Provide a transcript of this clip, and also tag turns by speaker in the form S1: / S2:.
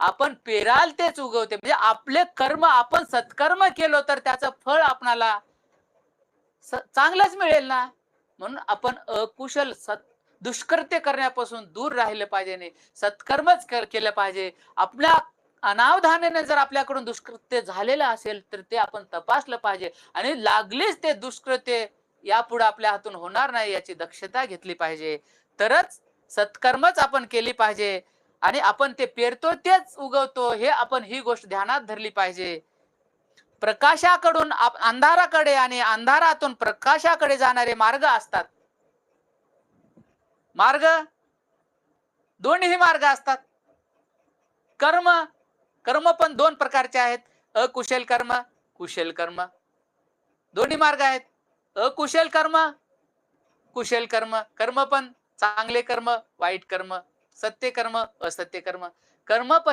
S1: आपण पेराल तेच उगवते. म्हणजे आपले कर्म आपण सत्कर्म केलो तर त्याचं फळ आपणाला चांगलंच मिळेल ना? म्हणून आपण अकुशल सत दुष्कृत्य करण्यापासून दूर राहिलं पाहिजे नाही. सत्कर्मच कर- केलं पाहिजे. आपल्या अनावधानाने जर आपल्याकडून दुष्कृत्य झालेलं असेल तर ते आपण तपासलं पाहिजे. आणि लागलीच ते दुष्कृत्य यापुढे आपल्या हातून होणार नाही याची दक्षता घेतली पाहिजे. तरच सत्कर्मच आपण केली पाहिजे. आणि आपण ते पेरतो तेच उगवतो. हे आपण ही गोष्ट ध्यानात धरली पाहिजे. प्रकाशाकडून अंधाराकडे आणि अंधारातून प्रकाशाकडे जाणारे मार्ग असतात. मार्ग? दोन्ही मार्ग असतात. कर्म? कर्म पण दोन प्रकारचे आहेत. अकुशल कर्म कुशल कर्म. दोन्ही मार्ग आहेत. अकुशल कर्म कुशल कर्म. कर्म पण चांगले कर्म वाईट कर्म. सत्य कर्म असत्य कर्म कर्म